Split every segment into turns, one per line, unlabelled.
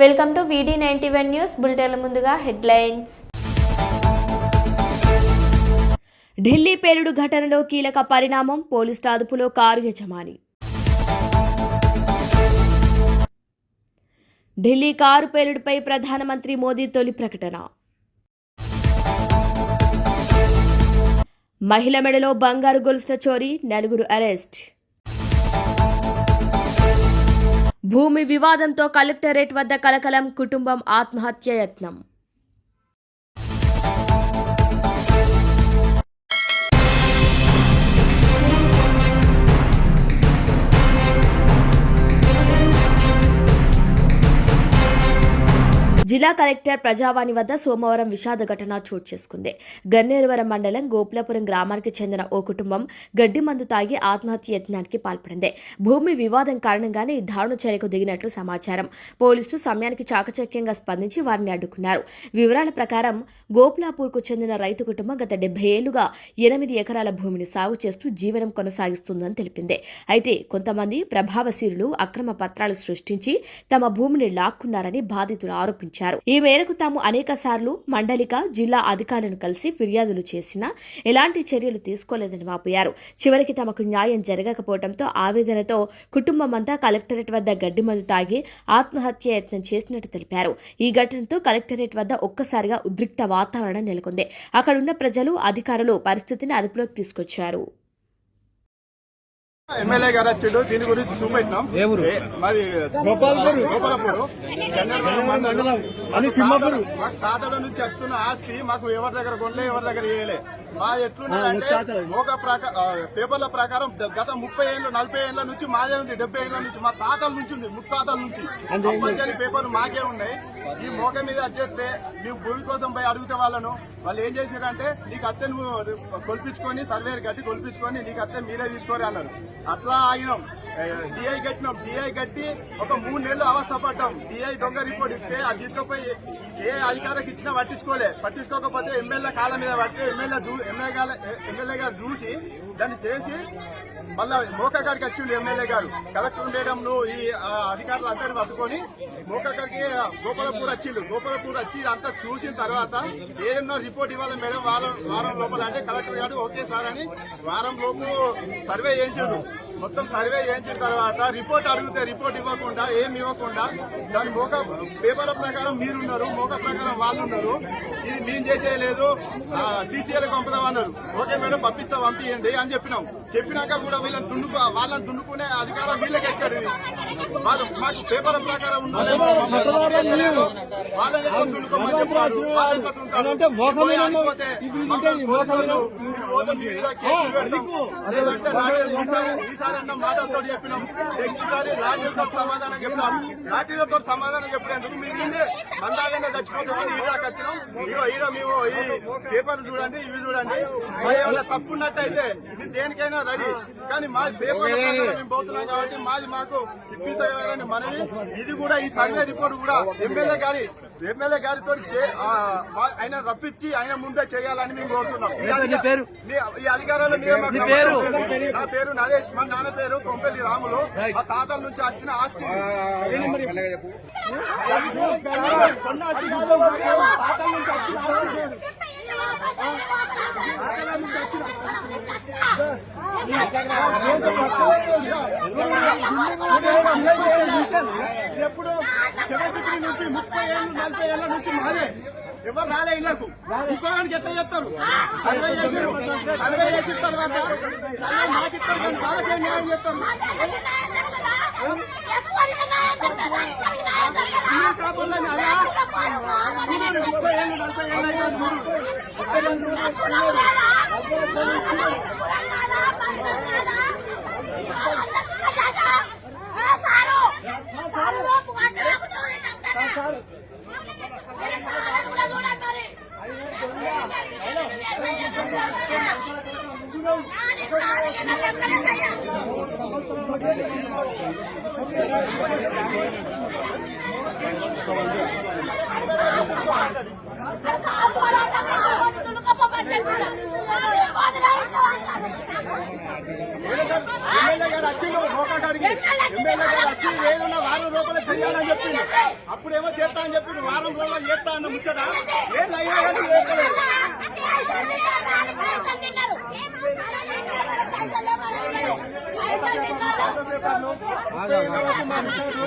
Welcome to VD ninety one news బులెటిన్ల ముందుగా headlines.
Delhi పేలుడు ఘటనలో కీలక పరిణామం పోలీస్ అదుపులో కారు యజమాని. ఢిల్లీ కారు పేలుడుపై ప్రధానమంత్రి మోదీ తొలి ప్రకటన. మహిళ మెడలో బంగారు గొలుసుల చోరీ నలుగురు అరెస్ట్. భూమి వివాదంతో కలెక్టరేట్ వద్ద కలకలం కుటుంబం ఆత్మహత్య యత్నం జిల్లా కలెక్టర్ ప్రజావాణి వద్ద సోమవారం విషాద ఘటన చోటు చేసుకుంది. గన్నేరువరం మండలం గోపులాపురం గ్రామానికి చెందిన ఓ కుటుంబం గడ్డి మందు తాగి ఆత్మహత్య యత్నానికి పాల్పడింది. భూమి వివాదం కారణంగానే ఈ దారుణ చర్యకు దిగినట్లు సమాచారం. పోలీసులు సమయానికి చాకచక్యంగా స్పందించి వారిని అడ్డుకున్నారు. వివరాల ప్రకారం గోపులాపూర్కు చెందిన రైతు కుటుంబం గత డెబ్బై ఏళ్ళుగా ఎనిమిది ఎకరాల భూమిని సాగు చేస్తూ జీవనం కొనసాగిస్తుందని తెలిపింది. అయితే కొంతమంది ప్రభావశీరులు అక్రమ పత్రాలు సృష్టించి తమ భూమిని లాక్కున్నారని బాధితులు ఆరోపించారు. ఈ మేరకు తాము అనేక సార్లు మండలిక జిల్లా అధికారులను కలిసి ఫిర్యాదులు చేసినా ఎలాంటి చర్యలు తీసుకోలేదని వాపోయారు. చివరికి తమకు న్యాయం జరగకపోవడంతో ఆవేదనతో కుటుంబమంతా కలెక్టరేట్ వద్ద గడ్డి మందు తాగి ఆత్మహత్య యత్నం చేసినట్టు తెలిపారు. ఈ ఘటనతో కలెక్టరేట్ వద్ద ఒక్కసారిగా ఉద్రిక్త వాతావరణం నెలకొంది. అక్కడున్న ప్రజలు అధికారులు పరిస్థితిని అదుపులోకి తీసుకొచ్చారు.
ఎమ్మెల్యే గారు వచ్చిండు. దీని గురించి చూపెట్టినాం మాది గోపాలపూర్.
తిమ్మపూరు.
మాకు తాతల నుంచి వస్తున్న ఆస్తి మాకు ఎవరి దగ్గర కొనలే ఎవరి దగ్గర చేయలే మా ఎట్లున్నదంటే
ముత్తాతలు.
ఒక పేపర్ల ప్రకారం గత ముప్పై ఏళ్ళు నలభై ఏళ్ళ నుంచి మాదే ఉంది డెబ్బై ఏళ్ళ నుంచి మా తాతల నుంచి ఉంది ముత్తాతల నుంచి. పేపర్లు మాకే ఉన్నాయి. ఈ మోక మీద వచ్చేస్తే మేము భూమి కోసం పోయి అడిగితే వాళ్ళను వాళ్ళు ఏం చేశారంటే నీకు అత్తే నువ్వు కొల్పించుకొని సర్వేర్ కట్టి కొల్పించుకొని నీకు అత్తే మీరే తీసుకోరు అన్నారు. అట్లా ఆగినాం. డిఐ కట్టినాం. డిఐ కట్టి ఒక మూడు నెలలు అవస్థ పడ్డాం డిఐ దొంగ రిపోర్ట్ ఇస్తే అది తీసుకుపోయి ఏ అధికారికి ఇచ్చినా పట్టించుకోలే. పట్టించుకోకపోతే ఎమ్మెల్యే కాళ్ళ మీద పడితే ఎమ్మెల్యే ఎమ్మెల్యే ఎమ్మెల్యే గారు చూసి దాన్ని చేసి మళ్ళా మోకాడికి వచ్చిండు ఎమ్మెల్యే గారు. కలెక్టర్ ఉండేటంలో ఈ అధికారులు అందరిని పట్టుకొని మోకాడికి గోపాలపూర్ వచ్చిండు గోపాలపూర్ వచ్చి అంతా చూసిన తర్వాత ఏదన్నా రిపోర్ట్ ఇవ్వాలి మేడం వారం వారం లోపల. అంటే కలెక్టర్ గారు ఓకే సార్ అని వారం లోపు సర్వే చేయించాడు. మొత్తం సర్వే చేయించిన తర్వాత రిపోర్ట్ అడిగితే రిపోర్ట్ ఇవ్వకుండా ఏం ఇవ్వకుండా దాని మోక పేపర్ల ప్రకారం మీరున్నారు మోక ప్రకారం వాళ్ళు ఉన్నారు ఇది మేము చేసేయలేదు సీసీఎల్ పంపుదామన్నారు ఓకే మేడం పంపిస్తా పంపియండి అని చెప్పినాం. చెప్పినాక కూడా వీళ్ళని దున్నుకు వాళ్ళని దున్నుకునే అధికారం వీళ్ళకి ఎక్కడి వాళ్ళు మాకు పేపర్ల ప్రకారం ఉన్నారేమో వాళ్ళని దున్నుకోమని చెప్పారు? వాళ్ళు దున్నుతారు? మీరు పోతే మీద పెడతాం. లేదంటే ఈసారి ఈసారి అన్న మాటలతో చెప్పినాం. నెక్స్ట్ సారి లాఠీలతో సమాధానం చెప్తాం లాఠీలతో సమాధానం చెప్పేందుకు మేము ఈయనే మందాగానే చచ్చిపోతామని ఈడ దాకా వచ్చినాం. ఇగో ఈడ మేము ఈ పేపర్ చూడండి ఇవి చూడండి. మరి ఏమైనా తప్పు ఉన్నట్టయితే ఇది దేనికైనా రెడీ. కానీ మాది పేపర్ మేము పోతున్నాం కాబట్టి మాది మాకు ఇప్పించగలరని మనవి. ఇది కూడా ఈ సర్వే రిపోర్ట్ కూడా ఎమ్మెల్యే గారి ఎమ్మెల్యే గారితో ఆ, ఆయన రప్పించి ఆయన ముందే చేయాలని మేము కోరుతున్నాం. ఈ అధికారుల
నీ పేరు?
లేదు. నా పేరు నరేష్ మా నాన్న పేరు కొంపెల్లి రాములు. మా తాతల నుంచి వచ్చిన ఆస్తి. ఇది. కొన్న ఆస్తి. కాదు, మాకు తాతల నుంచి వచ్చిన ఆస్తి. తాతల నుంచి ఎప్పుడు సెవెంటీ నుంచి ముప్పై ఏళ్ళు నలభై ఏళ్ళ నుంచి మాదే ఎవరు రాలే ఇళ్ళకు ఇంకోడానికి ఎట్లా చెప్తారు సర్వే చేసి సర్వే చేసిన తర్వాత సర్వే మాకు ఇస్తారు కానీ వాళ్ళకే న్యాయం చెప్తారు ఈ అలా ముప్పై ఏళ్ళు నలభై ఏళ్ళు అయినా చూడు ముప్పై ఏళ్ళు చూడు. ఎమ్మెల్యే గారు వచ్చిండు మోకాడికి ఎమ్మెల్యే గారు వచ్చి ఏదన్నా వారం రూపాయలు చేయాలని చెప్పిండు అప్పుడేమో చేస్తా అని చెప్పింది వారం రోజులు చేస్తా అన్న ముచ్చట. ఏం అయినా కానీ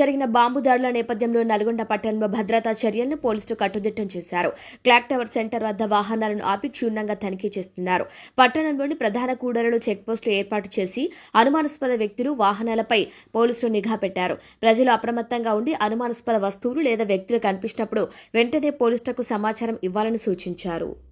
జరిగిన బాంబు దాడుల నేపథ్యంలో నల్గొండ పట్టణంలో భద్రతా చర్యలను పోలీసులు కట్టుదిట్టం చేశారు. క్లాక్ టవర్ సెంటర్ వద్ద వాహనాలను ఆపి క్షుణ్ణంగా తనిఖీ చేస్తున్నారు. పట్టణంలోని ప్రధాన కూడలలో చెక్పోస్టులు ఏర్పాటు చేసి అనుమానాస్పద వ్యక్తులు వాహనాలపై పోలీసులు నిఘా పెట్టారు. ప్రజలు అప్రమత్తంగా ఉండి అనుమానాస్పద వస్తువులు లేదా వ్యక్తులు కనిపించినప్పుడు వెంటనే పోలీసులకు సమాచారం ఇవ్వాలని సూచించారు.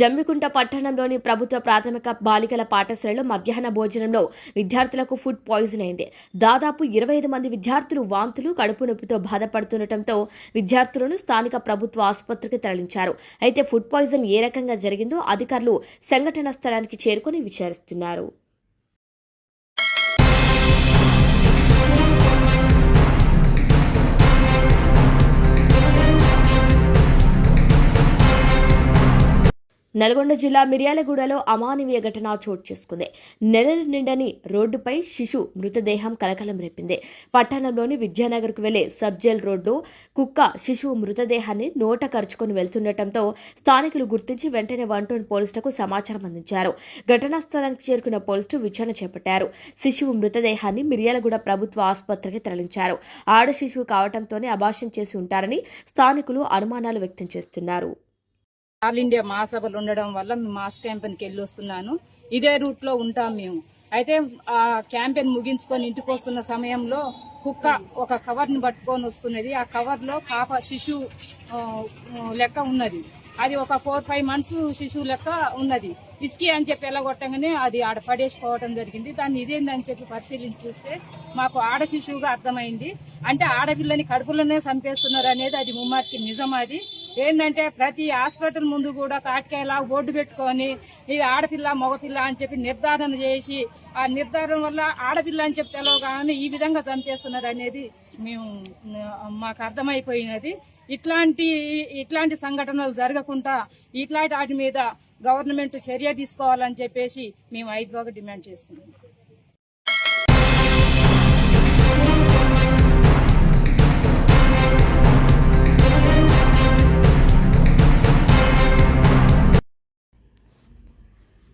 జమ్మికుంట పట్టణంలోని ప్రభుత్వ ప్రాథమిక బాలికల పాఠశాలలో మధ్యాహ్న భోజనంలో విద్యార్థులకు ఫుడ్ పాయిజన్ అయింది. దాదాపు ఇరవై ఐదు మంది విద్యార్థులు వాంతులు కడుపు నొప్పితో బాధపడుతుండటంతో విద్యార్థులను స్థానిక ప్రభుత్వ ఆసుపత్రికి తరలించారు. అయితే ఫుడ్ పాయిజన్ ఏ రకంగా జరిగిందో అధికారులు సంఘటన స్థలానికి చేరుకుని విచారిస్తున్నారు. నల్గొండ జిల్లా మిర్యాలగూడలో అమానవీయ ఘటన చోటు చేసుకుంది. నెలలు నిండని రోడ్డుపై శిశు మృతదేహం కలకలం రేపింది. పట్టణంలోని విద్యానగర్కు వెళ్ళే సబ్జెల్ రోడ్డు కుక్క శిశువు మృతదేహాన్ని నోట కరుచుకొని వెళ్తుండటంతో స్థానికులు గుర్తించి వెంటనే వన్ పోలీసులకు సమాచారం అందించారు. ఘటనా స్థలానికి చేరుకున్న పోలీసులు విచారణ చేపట్టారు. శిశువు మృతదేహాన్ని మిర్యాలగూడ ప్రభుత్వ ఆసుపత్రికి తరలించారు. ఆడ శిశువు కావడంతోనే అభాషం చేసి ఉంటారని స్థానికులు అనుమానాలు వ్యక్తం చేస్తున్నారు.
ఆల్ ఇండియా మహాసభలు ఉండడం వల్ల మేము మాస్ క్యాంపెయిన్కి వెళ్ళి వస్తున్నాను ఇదే రూట్లో ఉంటాం మేము. అయితే ఆ క్యాంపెయిన్ ముగించుకొని ఇంటికి వస్తున్న సమయంలో కుక్క ఒక కవర్ని పట్టుకొని వస్తున్నది. ఆ కవర్లో పాప శిశువు లెక్క ఉన్నది. అది ఒక ఫోర్ ఫైవ్ మంత్స్ శిశువు లెక్క ఉన్నది. ఇస్కి అని చెప్పి ఎలాగొట్టగానే అది ఆడ పడేసిపోవడం జరిగింది. దాన్ని ఇదేందని చెప్పి పరిశీలించి చూస్తే మాకు ఆడ శిశువుగా అర్థమైంది. అంటే ఆడపిల్లని కడుపులోనే చంపేస్తున్నారు అనేది అది ముమ్మాటికి నిజం అది. ఏంటంటే ప్రతి హాస్పిటల్ ముందు కూడా తాటికాయలా బోర్డు పెట్టుకొని ఇది ఆడపిల్ల మగపిల్ల అని చెప్పి నిర్ధారణ చేసి ఆ నిర్ధారణ వల్ల ఆడపిల్ల అని చెప్పి తెలవగానే ఈ విధంగా చంపేస్తున్నారు అనేది మేము మాకు అర్థమైపోయినది. ఇట్లాంటి ఇట్లాంటి సంఘటనలు జరగకుండా ఇట్లాంటి వాటి మీద గవర్నమెంట్ చర్య తీసుకోవాలని చెప్పేసి మేము ఐదుగా డిమాండ్ చేస్తున్నాం.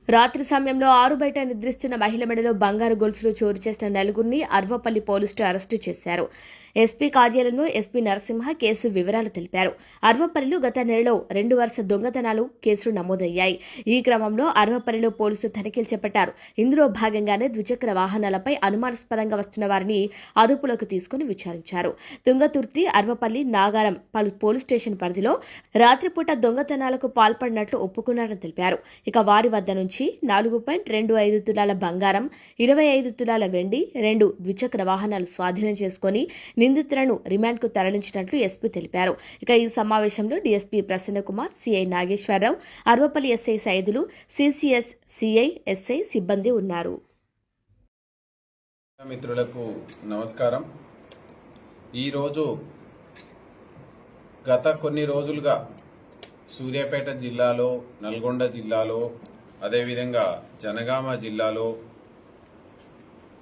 రాత్రి సమయంలో ఆరు బయట నిద్రిస్తున్న మహిళ మెడలో బంగారు గొలుసులు చోరు చేసిన నలుగురిని అర్వపల్లి పోలీసులు అరెస్టు చేశారు. ఎస్పీ కార్యాలయంలో ఎస్పీ నరసింహ కేసు వివరాలు తెలిపారు. అర్వపల్లిలో గత నెలలో రెండు వరుస దొంగతనాలు కేసులు నమోదయ్యాయి. ఈ క్రమంలో అర్వపల్లిలో పోలీసులు తనిఖీలు చేపట్టారు. ఇందులో భాగంగానే ద్విచక్ర వాహనాలపై అనుమానాస్పదంగా వస్తున్న వారిని అదుపులోకి తీసుకుని విచారించారు. తుంగతుర్తి అర్వపల్లి నాగారం పలు పోలీస్ స్టేషన్ పరిధిలో రాత్రిపూట దొంగతనాలకు పాల్పడినట్లు ఒప్పుకున్నారని తెలిపారు. ఇక వారి వద్ద నుంచి నాలుగు పాయింట్ రెండు ఐదు తులాల బంగారం ఇరవై ఐదు తులాల వెండి రెండు ద్విచక్ర వాహనాలు స్వాధీనం చేసుకుని నిందితులను రిమాండ్కు తరలించినట్లు ఎస్పీ తెలిపారు. ఇక ఈ సమావేశంలో DSP Prasannakumar CI Nageswararao Arvapalli SI Saidulu CCS CI SI సిబ్బంది ఉన్నారు.
మిత్రులకు నమస్కారం. ఈరోజు గత కొన్ని రోజులుగా సూర్యాపేట జిల్లాలో నల్గొండ జిల్లాలో అదేవిధంగా జనగామ జిల్లాలో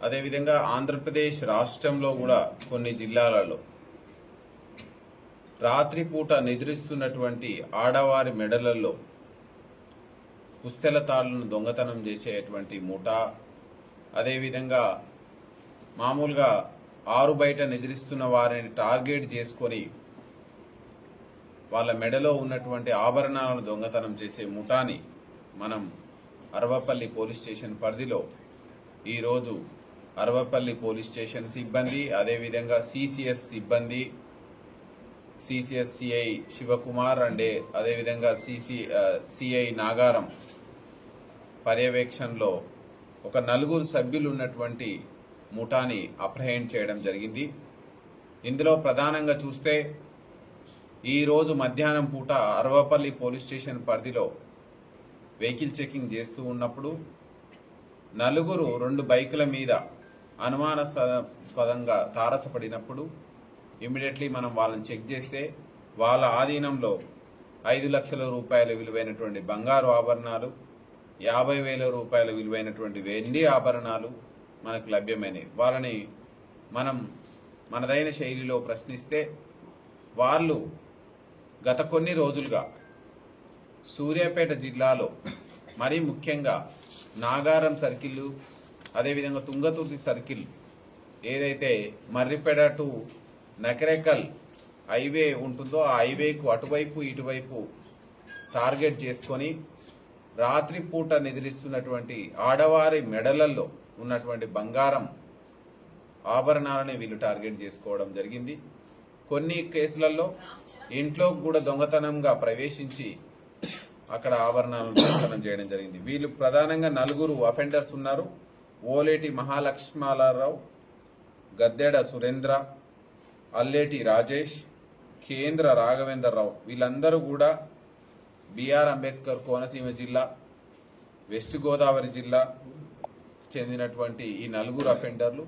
అదేవిధంగా ఆంధ్రప్రదేశ్ రాష్ట్రంలో కూడా కొన్ని జిల్లాలలో రాత్రిపూట నిద్రిస్తున్నటువంటి ఆడవారి మెడలలో పుస్తెల తాళ్ళను దొంగతనం చేసేటువంటి ముఠా అదేవిధంగా మామూలుగా ఆరు బయట నిద్రిస్తున్న వారిని టార్గెట్ చేసుకొని వాళ్ళ మెడలో ఉన్నటువంటి ఆభరణాలను దొంగతనం చేసే ముఠాని మనం అరవపల్లి పోలీస్ స్టేషన్ పరిధిలో ఈరోజు అరవపల్లి పోలీస్ స్టేషన్ సిబ్బంది అదేవిధంగా సిసిఎస్ సిబ్బంది సిసిఎస్ సిఐ శివకుమార్ అండ్ అదేవిధంగా సిసి సిఐ నాగారం పర్యవేక్షణలో ఒక నలుగురు సభ్యులు ఉన్నటువంటి ముఠాని అప్రహెండ్ చేయడం జరిగింది. ఇందులో ప్రధానంగా చూస్తే ఈరోజు మధ్యాహ్నం పూట అరవపల్లి పోలీస్ స్టేషన్ పరిధిలో వెహికల్ చెకింగ్ చేస్తూ ఉన్నప్పుడు నలుగురు రెండు బైకుల మీద అనుమానాస్పదంగా తారసపడినప్పుడు ఇమీడియట్లీ మనం వాళ్ళని చెక్ చేస్తే వాళ్ళ ఆధీనంలో ఐదు లక్షల రూపాయల విలువైనటువంటి బంగారు ఆభరణాలు యాభై వేల రూపాయల విలువైనటువంటి వెండి ఆభరణాలు మనకు లభ్యమైనవి. వాళ్ళని మనం మనదైన శైలిలో ప్రశ్నిస్తే వాళ్ళు గత కొన్ని రోజులుగా సూర్యాపేట జిల్లాలో మరీ ముఖ్యంగా నాగారం సర్కిల్ అదేవిధంగా తుంగతుర్తి సర్కిల్ ఏదైతే మర్రిపేట టు నకరేకల్ హైవే ఉంటుందో ఆ హైవేకు అటువైపు ఇటువైపు టార్గెట్ చేసుకొని రాత్రిపూట నిద్రిస్తున్నటువంటి ఆడవారి మెడలల్లో ఉన్నటువంటి బంగారం ఆభరణాలని వీళ్ళు టార్గెట్ చేసుకోవడం జరిగింది. కొన్ని కేసులలో ఇంట్లో కూడా దొంగతనంగా ప్రవేశించి అక్కడ ఆభరణాలను దొంగతనం చేయడం జరిగింది. వీళ్ళు ప్రధానంగా నలుగురు అఫెండర్స్ ఉన్నారు. ఓలేటి మహాలక్ష్మాలరావు గద్దెడ సురేంద్ర అల్లేటి రాజేష్ కేంద్ర రాఘవేంద్రరావు. వీళ్ళందరూ కూడా బిఆర్ అంబేద్కర్ కోనసీమ జిల్లా వెస్ట్ గోదావరి జిల్లా చెందినటువంటి ఈ నలుగురు అఫెండర్లు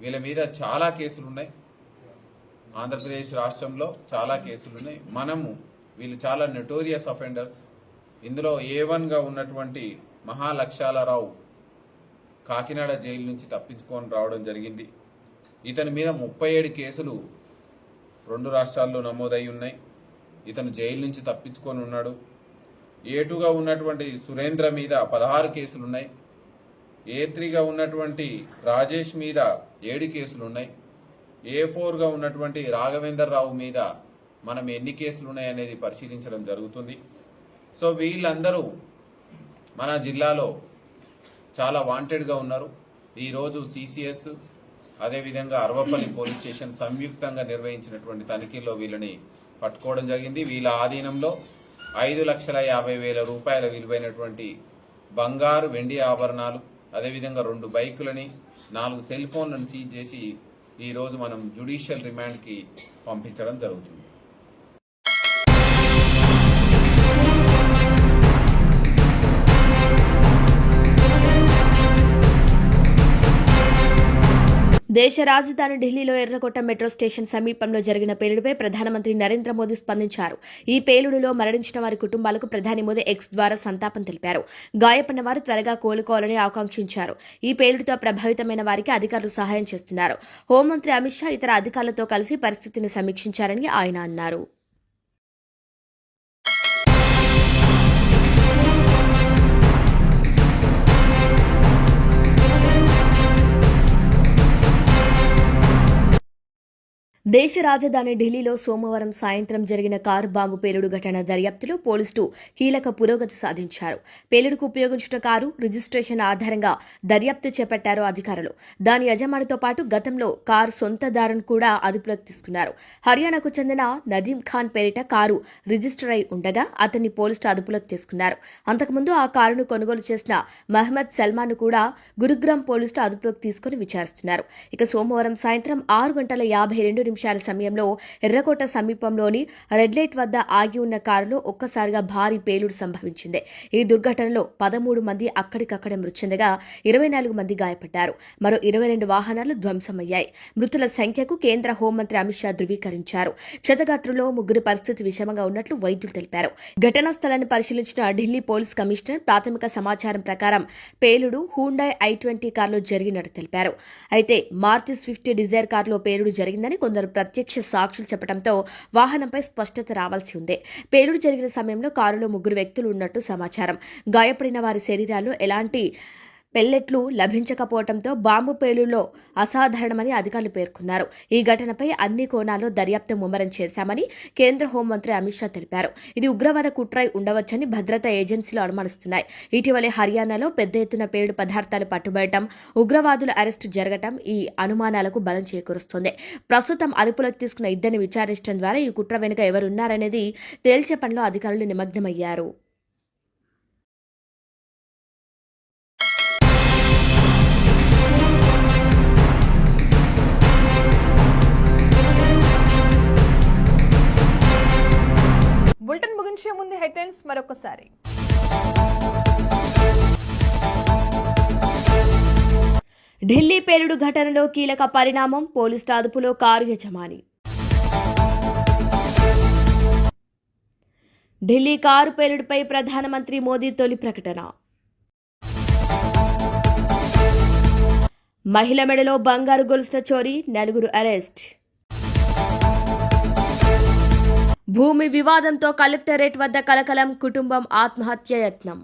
వీళ్ళ మీద చాలా కేసులు ఉన్నాయి. ఆంధ్రప్రదేశ్ రాష్ట్రంలో చాలా కేసులు ఉన్నాయి. మనము వీళ్ళు చాలా నెటోరియస్ అఫెండర్స్ ఇందులో ఏ వన్గా ఉన్నటువంటి మహాలక్ష్యాలరావు కాకినాడ జైలు నుంచి తప్పించుకొని రావడం జరిగింది. ఇతని మీద ముప్పై ఏడు కేసులు రెండు రాష్ట్రాల్లో నమోదై ఉన్నాయి. ఇతను జైలు నుంచి తప్పించుకొని ఉన్నాడు. ఏటుగా ఉన్నటువంటి సురేంద్ర మీద పదహారు కేసులు ఉన్నాయి. ఏ త్రీగా ఉన్నటువంటి రాజేష్ మీద ఏడు కేసులు ఉన్నాయి. ఏ ఫోర్గా ఉన్నటువంటి రాఘవేందర్ రావు మీద మనం ఎన్ని కేసులు ఉన్నాయనేది పరిశీలించడం జరుగుతుంది. సో వీళ్ళందరూ మన జిల్లాలో చాలా వాంటెడ్గా ఉన్నారు. ఈరోజు సిసిఎస్ అదేవిధంగా అరవపల్లి పోలీస్ స్టేషన్ సంయుక్తంగా నిర్వహించినటువంటి తనిఖీల్లో వీళ్ళని పట్టుకోవడం జరిగింది. వీళ్ళ ఆధీనంలో ఐదు లక్షల యాభై వేల రూపాయల విలువైనటువంటి బంగారు వెండి ఆభరణాలు అదేవిధంగా రెండు బైకులని నాలుగు సెల్ ఫోన్లను సీజ్ చేసి ఈరోజు మనం జ్యుడిషియల్ రిమాండ్కి పంపించడం జరుగుతుంది.
దేశ రాజధాని ఢిల్లీలో ఎర్రకోట మెట్రో స్టేషన్ సమీపంలో జరిగిన పేలుడుపై ప్రధానమంత్రి నరేంద్ర మోదీ స్పందించారు. ఈ పేలుడులో మరణించిన వారి కుటుంబాలకు ప్రధాని మోదీ ఎక్స్ ద్వారా సంతాపం తెలిపారు. గాయపడిన వారు త్వరగా కోలుకోవాలని ఆకాంక్షించారు. ఈ పేలుడుతో ప్రభావితమైన వారికి అధికారులు సహాయం చేస్తున్నారు. హోంమంత్రి అమిత్ షా ఇతర అధికారులతో కలిసి పరిస్థితిని సమీక్షించారని ఆయన అన్నారు. దేశ రాజధాని ఢిల్లీలో సోమవారం సాయంత్రం జరిగిన కారు బాంబు పేలుడు ఘటన దర్యాప్తులో పోలీసులు కీలక పురోగతి సాధించారు. పేలుడుకు ఉపయోగించిన కారు రిజిస్ట్రేషన్ ఆధారంగా దర్యాప్తు చేపట్టారు అధికారులు. దాని యజమానితో పాటు గతంలో కారు సొంతదారును కూడా అదుపులోకి తీసుకున్నారు. హర్యానాకు చెందిన నదీం ఖాన్ పేరిట కారు రిజిస్టర్ అయి ఉండగా అతన్ని పోలీసులు అదుపులోకి తీసుకున్నారు. అంతకుముందు ఆ కారును కొనుగోలు చేసిన మహమ్మద్ సల్మాన్ కూడా గురుగ్రామ్ పోలీసులు అదుపులోకి తీసుకుని విచారిస్తున్నారు. ఇక సోమవారం సాయంత్రం ఆరు గంటల యాభై రెండు నిమిషాల సమయంలో ఎర్రకోట సమీపంలోని రెడ్ లైట్ వద్ద ఆగి ఉన్న కారులో ఒక్కసారిగా భారీ పేలుడు సంభవించింది. ఈ దుర్ఘటనలో పదమూడు మంది అక్కడికక్కడే మృతి చెందగా ఇరవై నాలుగు మంది గాయపడ్డారు. మరో ఇరవై రెండు వాహనాలు ధ్వంసమయ్యాయి. మృతుల సంఖ్యకు కేంద్ర హోంమంత్రి అమిత్ షా ధృవీకరించారు. క్షతగాత్రులో ముగ్గురు పరిస్థితి విషమంగా ఉన్నట్లు వైద్యులు తెలిపారు. ఘటనా స్థలాన్ని పరిశీలించిన ఢిల్లీ పోలీస్ కమిషనర్ ప్రాథమిక సమాచారం ప్రకారం పేలుడు హూండాయ్ ఐ ట్వంటీ కారులో జరిగినట్టు తెలిపారు. అయితే మారుతి స్విఫ్ట్ డిజైర్ కారులో పేలుడు జరిగిందని కొందరు ప్రత్యక్ష సాక్షులు చెప్పడంతో వాహనంపై స్పష్టత రావాల్సి ఉంది. పేలుడు జరిగిన సమయంలో కారులో ముగ్గురు వ్యక్తులు ఉన్నట్టు సమాచారం. గాయపడిన వారి శరీరాలు ఎలాంటి పెల్లెట్లు లభించకపోవడంతో బాంబు పేలులో అసాధారణమని అధికారులు పేర్కొన్నారు. ఈ ఘటనపై అన్ని కోణాల్లో దర్యాప్తు ముమ్మరం చేశామని కేంద్ర హోంమంత్రి అమిత్ షా తెలిపారు. ఇది ఉగ్రవాద కుట్రై ఉండవచ్చని భద్రతా ఏజెన్సీలు అనుమానిస్తున్నాయి. ఇటీవలే హర్యానాలో పెద్ద ఎత్తున పేలుడు పదార్థాలు పట్టుబడటం ఉగ్రవాదుల అరెస్టు జరగటం ఈ అనుమానాలకు బలం చేకూరుస్తోంది. ప్రస్తుతం అదుపులోకి తీసుకున్న ఇద్దరిని విచారించడం ద్వారా ఈ కుట్ర వెనుక ఎవరున్నారనేది తేల్చే పనిలో అధికారులు నిమగ్నమయ్యారు.
బులెటిన్ ముగించే ముందు హెడ్లైన్స్ మరొకసారి.
ఢిల్లీ పేలుడు ఘటనలో కీలక పరిణామం పోలీసుల అదుపులో కారు యజమాని. ఢిల్లీ కారు పేలుడుపై ప్రధానమంత్రి మోదీ తొలి ప్రకటన. మహిళ మెడలో బంగారు గొలుసుల చోరీ నలుగురు అరెస్ట్. భూమి వివాదంతో కలెక్టరేట్ వద్ద కలకలం కుటుంబం ఆత్మహత్య యత్నం